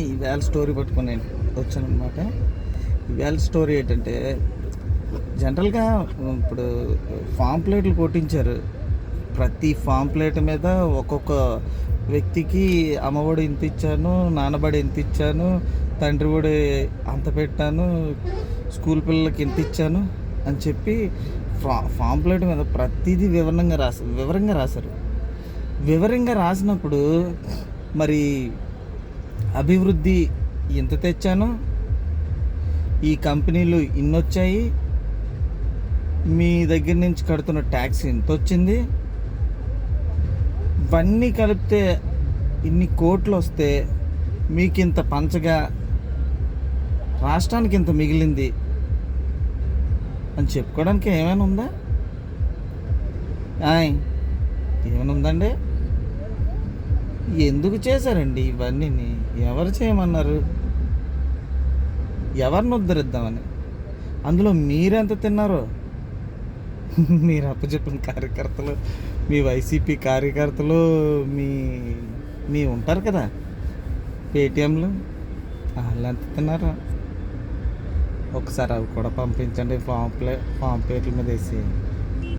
ఈవేళ స్టోరీ పట్టుకుని వచ్చానమాట అనమాట ఈవేళ స్టోరీ ఏంటంటే జనరల్గా ఇప్పుడు ఫామ్ ప్లేట్లు కొట్టించారు. ప్రతి ఫామ్ ప్లేట్ మీద ఒక్కొక్క వ్యక్తికి అమ్మఒడి ఇంత ఇచ్చాను నాన్నబడి ఇంత ఇచ్చాను తండ్రి ఒడి అంత పెట్టాను స్కూల్ పిల్లలకి ఇంత ఇచ్చాను అని చెప్పి ఫా ఫామ్ ప్లేట్ మీద ప్రతిదీ వివరంగా రాశారు వివరంగా రాశారు. వివరంగా రాసినప్పుడు మరి అభివృద్ధి ఎంత తెచ్చాను ఈ కంపెనీలు ఇన్నొచ్చాయి. మీ దగ్గర నుంచి కడుతున్న ట్యాక్స్ ఎంత వచ్చింది ఇవన్నీ కలిపితే ఇన్ని కోట్లు వస్తే మీకు ఇంత పంచగా రాష్ట్రానికి ఇంత మిగిలింది అని చెప్పుకోవడానికి ఏమైనా ఉందా? ఆయ్ ఏమైనా ఉందండి? ఎందుకు చేశారండి ఇవన్నీ ఎవరు చేయమన్నారు? ఎవరిని ఉద్ధరిద్దామని? అందులో మీరెంత తిన్నారో? మీరు అప్పచెప్పిన కార్యకర్తలు మీ వైసీపీ కార్యకర్తలు మీ మీ ఉంటారు కదా? పేటిఎంలు వాళ్ళు ఎంత తిన్నారా? ఒకసారి అవి కూడా పంపించండి ఫామ్ ప్లే ఫామ్ ప్లేట్ల మీద వేసి